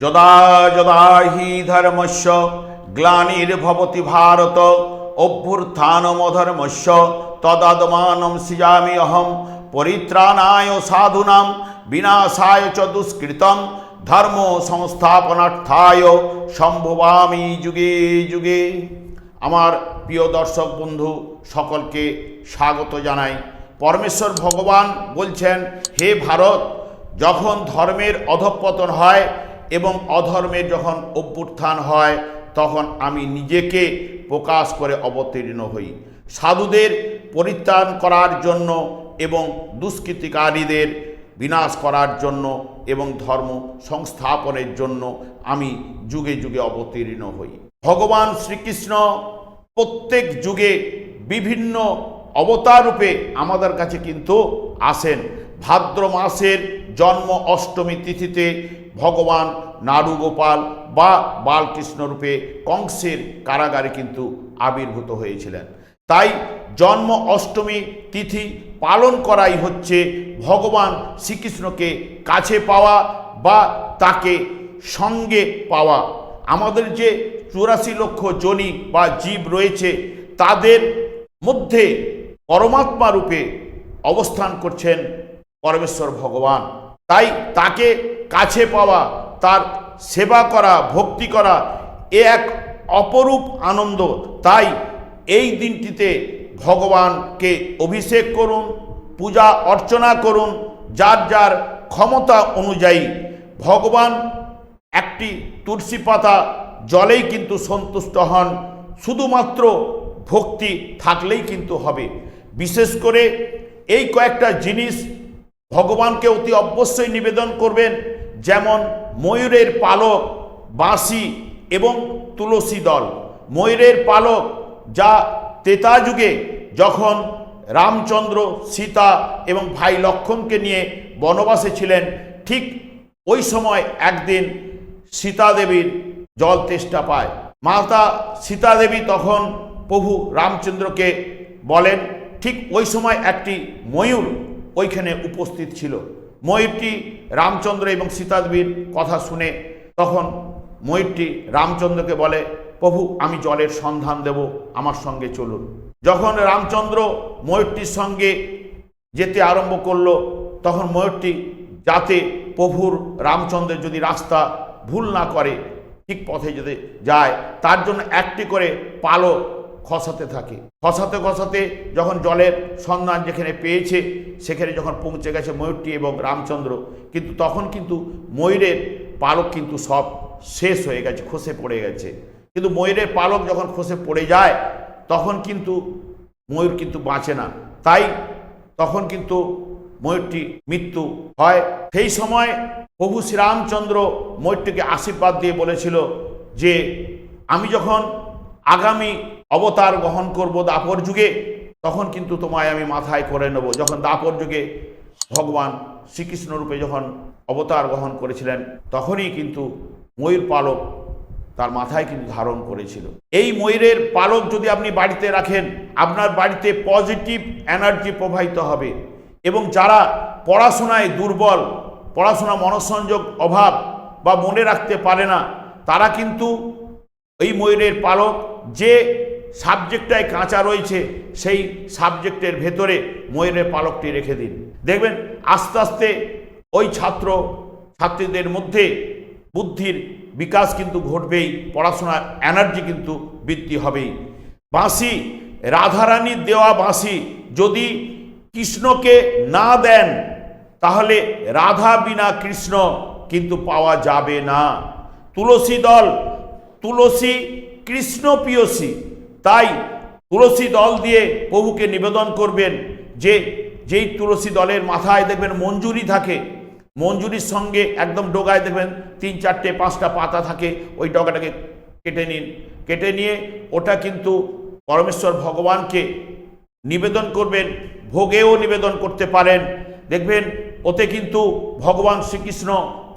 যদা যদা হি ধর্মস্য গ্লানির্ভবতি ভারত, অভ্যুত্থানমধর্মস্য, তদাদমানম সৃজামি অহম, পরিত্রাণায় সাধুনাম, বিনাশায় চ দুষ্কৃতম, ধর্ম সংস্থাপনার্থায় সম্ভবামি যুগে যুগে। আমার প্রিয় দর্শক বন্ধু, সকলকে স্বাগত জানাই। পরমেশ্বর ভগবান বলছেন, হে ভারত, যখন ধর্মের অধঃপতন হয় এবং অধর্মের যখন অভ্যুত্থান হয়, তখন আমি নিজেকে প্রকাশ করে অবতীর্ণ হই। সাধুদের পরিত্রাণ করার জন্য এবং দুষ্কৃতিকারীদের বিনাশ করার জন্য এবং ধর্ম সংস্থাপনের জন্য আমি যুগে যুগে অবতীর্ণ হই। ভগবান শ্রীকৃষ্ণ প্রত্যেক যুগে বিভিন্ন অবতার রূপে আমাদের কাছে কিন্তু আসেন। ভাদ্র মাসের জন্ম অষ্টমী তিথিতে ভগবান নাড়ুগোপাল বা বালকৃষ্ণ রূপে কংসের কারাগারে কিন্তু আবির্ভূত হয়েছিলেন। তাই জন্ম অষ্টমী তিথি পালন করাই হচ্ছে ভগবান শ্রীকৃষ্ণকে কাছে পাওয়া বা তাকে সঙ্গে পাওয়া। আমাদের যে চুরাশি লক্ষ জনি বা জীব রয়েছে, তাদের মধ্যে পরমাত্মা রূপে অবস্থান করছেন পরমেশ্বর ভগবান। তাই তাকে কাছে পাওয়া, তার সেবা করা, ভক্তি করা এ এক অপরূপ আনন্দ। তাই এই দিনটিতে ভগবানকে অভিষেক করুন, পূজা অর্চনা করুন, যার যার ক্ষমতা অনুযায়ী। ভগবান একটি তুলসী পাতা জলেই কিন্তু সন্তুষ্ট হন, শুধুমাত্র ভক্তি থাকলেই কিন্তু হবে। বিশেষ করে এই কয়েকটা জিনিস ভগবানকে অতি অবশ্যই নিবেদন করবেন। যেমন ময়ূরের পালক, বাঁশি এবং তুলসী দল। ময়ূরের পালক যা তেতা যুগে যখন রামচন্দ্র, সীতা এবং ভাই লক্ষণকে নিয়ে বনবাসে ছিলেন, ঠিক ওই সময় একদিন সীতা দেবীর জল তেষ্টা পায়। মাতা সীতা দেবী তখন প্রভু রামচন্দ্রকে বলেন, ঠিক ওই সময় একটি ময়ূর ওইখানে উপস্থিত ছিল। ময়ূরটি রামচন্দ্র এবং সীতা দেবীর কথা শুনে তখন ময়ূরটি রামচন্দ্রকে বলে, প্রভু, আমি জলের সন্ধান দেব, আমার সঙ্গে চলুন। যখন রামচন্দ্র ময়ূরটির সঙ্গে যেতে আরম্ভ করল, তখন ময়ূরটি যাতে প্রভুর রামচন্দ্রের যদি রাস্তা ভুল না করে, ঠিক পথে যদি যায়, তার জন্য একটি করে পালক খসাতে থাকে। খসাতে খসাতে যখন জলের সন্ধান যেখানে পেয়েছে, সেখানে যখন পৌঁছে গেছে ময়ূরটি এবং রামচন্দ্র, কিন্তু তখন কিন্তু ময়ূরের পালক কিন্তু সব শেষ হয়ে গেছে, খসে পড়ে গেছে। কিন্তু ময়ূরের পালক যখন খসে পড়ে যায়, তখন কিন্তু ময়ূর কিন্তু বাঁচে না। তাই তখন কিন্তু ময়ূরটি মৃত্যু হয়। সেই সময় প্রভু শ্রীরামচন্দ্র ময়ূরটিকে আশীর্বাদ দিয়ে বলেছিল যে, আমি যখন আগামী অবতার গ্রহণ করব দাপর যুগে, তখন কিন্তু তোমায় আমি মাথায় করে নেব। যখন দাপর যুগে ভগবান শ্রীকৃষ্ণ রূপে যখন অবতার গ্রহণ করেছিলেন, তখনই কিন্তু ময়ূর পালক তার মাথায় কিন্তু ধারণ করেছিল। এই ময়ূরের পালক যদি আপনি বাড়িতে রাখেন, আপনার বাড়িতে পজিটিভ এনার্জি প্রবাহিত হবে এবং যারা পড়াশোনায় দুর্বল, পড়াশোনা মনঃসংযোগ অভাব বা মনে রাখতে পারে না, তারা কিন্তু এই ময়ূরের পালক যে সাবজেক্টটায় কাঁচা রয়েছে, সেই সাবজেক্টের ভেতরে ময়ূরের পালকটি রেখে দিন। দেখবেন, আস্তে আস্তে ওই ছাত্র, ছাত্রীদের মধ্যে বুদ্ধির বিকাশ কিন্তু ঘটবেই, পড়াশোনার এনার্জি কিন্তু বৃদ্ধি হবেই। বাঁশি, রাধারানীর দেওয়া বাঁশি যদি কৃষ্ণকে না দেন, তাহলে রাধা বিনা কৃষ্ণ কিন্তু পাওয়া যাবে না। তুলসী দল, তুলসী কৃষ্ণ প্রিয়সী তাই তুলসী দল দিয়ে প্রভুকে নিবেদন করবেন যে, যেই তুলসী দলের মাথায় দেখবেন মঞ্জুরি থাকে, মঞ্জুরির সঙ্গে একদম ডোগায় দেখবেন তিন চারটে, পাঁচটা পাতা থাকে, ওই ডগাটাকে কেটে নিন। কেটে নিয়ে ওটা কিন্তু পরমেশ্বর ভগবানকে নিবেদন করবেন, ভোগেও নিবেদন করতে পারেন। দেখবেন ওতে কিন্তু ভগবান শ্রীকৃষ্ণ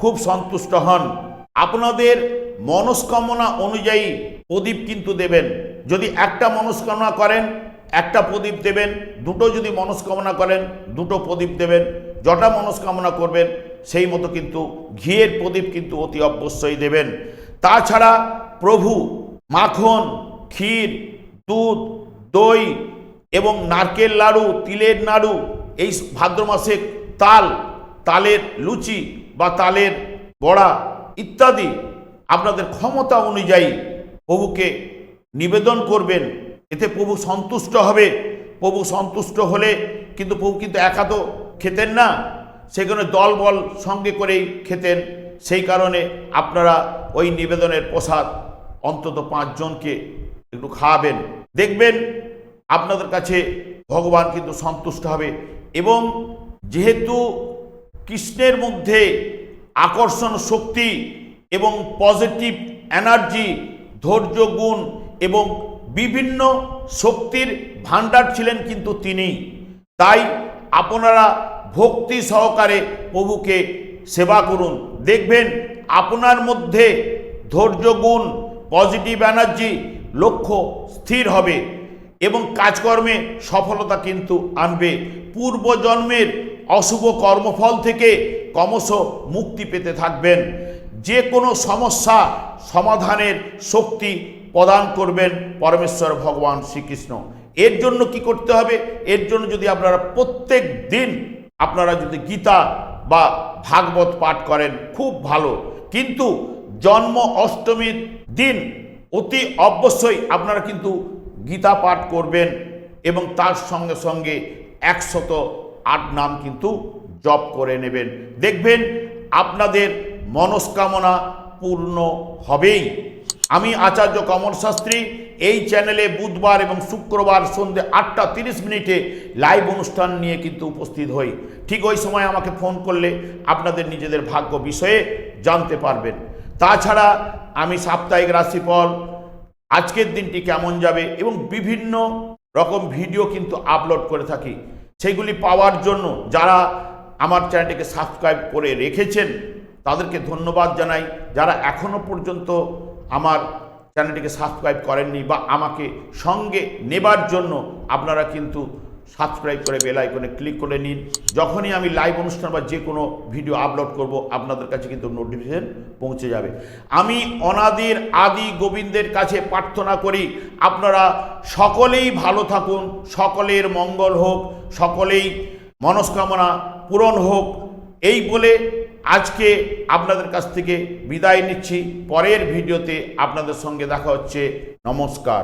খুব সন্তুষ্ট হন। আপনাদের মনস্কামনা অনুযায়ী প্রদীপ কিন্তু দেবেন। যদি একটা মনস্কামনা করেন, একটা প্রদীপ দেবেন, দুটো যদি মনস্কামনা করেন, দুটো প্রদীপ দেবেন, যটা মনস্কামনা করবেন, সেই মতো কিন্তু ঘিয়ের প্রদীপ কিন্তু অতি অবশ্যই দেবেন। তাছাড়া প্রভু মাখন, ক্ষীর, দুধ, দই এবং নারকেল লাড়ু, তিলের নাড়ু, এই ভাদ্র মাসে তাল, তালের লুচি বা তালের বড়া ইত্যাদি আপনাদের ক্ষমতা অনুযায়ী প্রভুকে নিবেদন করবেন, এতে প্রভু সন্তুষ্ট হবে। প্রভু সন্তুষ্ট হলে কিন্তু প্রভু কিন্তু একা তো খেতেন না, সেখানে দল বল সঙ্গে করেই খেতেন। সেই কারণে আপনারা ওই নিবেদনের প্রসাদ অন্তত পাঁচজনকে একটু খাওয়াবেন। দেখবেন আপনাদের কাছে ভগবান কিন্তু সন্তুষ্ট হবে এবং যেহেতু কৃষ্ণের মধ্যে আকর্ষণ শক্তি এবং পজিটিভ এনার্জি ধৈর্য, গুণ এবং বিভিন্ন শক্তির ভাণ্ডার ছিলেন কিন্তু তিনি। তাই আপনারা ভক্তি সহকারে প্রভুকে সেবা করুন। দেখবেন আপনার মধ্যে ধৈর্য, গুণ পজিটিভ এনার্জি লক্ষ্য স্থির হবে এবং কাজকর্মে সফলতা কিন্তু আনবে। পূর্বজন্মের অশুভ কর্মফল থেকে ক্রমশ মুক্তি পেতে থাকবেন। যে কোনো সমস্যা সমাধানের শক্তি প্রদান করবেন পরমেশ্বর ভগবান শ্রীকৃষ্ণ। এর জন্য কি করতে হবে? এর জন্য যদি আপনারা প্রত্যেক দিন আপনারা যদি গীতা বা ভাগবত পাঠ করেন, খুব ভালো। কিন্তু জন্ম অষ্টমীর দিন অতি অবশ্যই আপনারা কিন্তু গীতা পাঠ করবেন এবং তার সঙ্গে সঙ্গে একশত আট নাম কিন্তু জপ করে নেবেন। দেখবেন আপনাদের মনস্কামনা পূর্ণ হবেই। আমি আচার্য কমল শাস্ত্রী এই চ্যানেলে বুধবার এবং শুক্রবার সন্ধ্যে আটটা তিরিশ মিনিটে লাইভ অনুষ্ঠান নিয়ে কিন্তু উপস্থিত হই। ঠিক ওই সময় আমাকে ফোন করলে আপনাদের নিজেদের ভাগ্য বিষয়ে জানতে পারবেন। তাছাড়া আমি সাপ্তাহিক রাশিফল, আজকের দিনটি কেমন যাবে এবং বিভিন্ন রকম ভিডিও কিন্তু আপলোড করে থাকি। সেগুলি পাওয়ার জন্য যারা আমার চ্যানেলটিকে সাবস্ক্রাইব করে রেখেছেন তাদেরকে ধন্যবাদ জানাই যারা এখনও পর্যন্ত আমার চ্যানেলটিকে সাবস্ক্রাইব করেননি বা আমাকে সঙ্গে নেবার জন্য আপনারা কিন্তু সাবস্ক্রাইব করে বেল আইকনে ক্লিক করে নিন। যখনই আমি লাইভ অনুষ্ঠান বা যে কোনো ভিডিও আপলোড করব, আপনাদের কাছে কিন্তু নোটিফিকেশন পৌঁছে যাবে। আমি অনাদির আদি গোবিন্দের কাছে প্রার্থনা করি, আপনারা সকলেই ভালো থাকুন, সকলের মঙ্গল হোক, সকলেই মনস্কামনা পূরণ হোক। এই বলে আজকে আপনাদের কাছ থেকে বিদায় নিচ্ছি। পরের ভিডিওতে আপনাদের সঙ্গে দেখা হচ্ছে। নমস্কার।